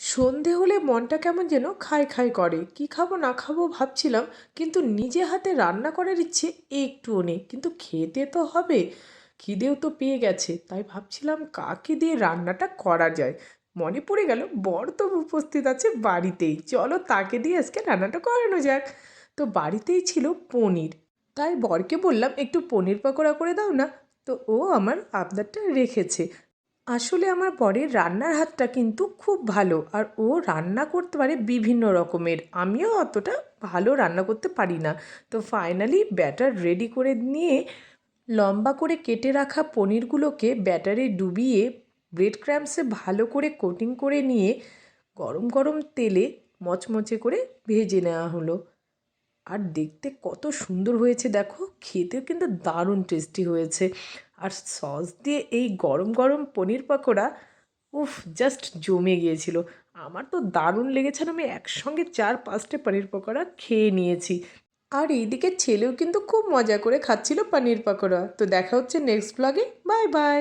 সন্ধে হলে মনটা কেমন যেন খাই খাই করে। কি খাব না খাব ভাবছিলাম, কিন্তু নিজে হাতে রান্না করার ইচ্ছে একটুও নেই। কিন্তু খেতে তো হবে, খিদেও তো পেয়ে গেছে। তাই ভাবছিলাম কাকে দিয়ে রান্নাটা করা যায়? মনে পড়ে গেল বর তো উপস্থিত আছে বাড়িতেই। চলো তাকে দিয়ে আজকে রান্নাটা করানো যাক। তো বাড়িতেই ছিল পনির। তাই বরকে বললাম, একটু পনির পকোড়া করে দাও না। তো ও আমার আবদারটা রেখেছে। আসলে আমার বরের রান্নার হাতটা কিন্তু খুব ভালো, আর ও রান্না করতে পারে বিভিন্ন রকমের। আমিও অতটা ভালো রান্না করতে পারি না। তো ফাইনালি ব্যাটার রেডি করে নিয়ে লম্বা করে কেটে রাখা পনিরগুলোকে ব্যাটারে ডুবিয়ে ব্রেড ক্র্যাম্পসে ভালো করে কোটিং করে নিয়ে গরম গরম তেলে মচমচে করে ভেজে নেওয়া হলো। আর দেখতে কত সুন্দর হয়েছে দেখো। খেতেও কিন্তু দারুণ টেস্টি হয়েছে। আর সস দিয়ে এই গরম গরম পনির পকোড়া, উফ জাস্ট জমে গিয়েছিল। আমার তো দারুণ লেগেছে আমি একসঙ্গে চার পাঁচটা পনির পকোড়া খেয়ে নিয়েছি। আর এইদিকে ছেলেও কিন্তু খুব মজা করে খাচ্ছিল পনির পকোড়া। তো দেখা হচ্ছে নেক্সট ব্লগে বাই বাই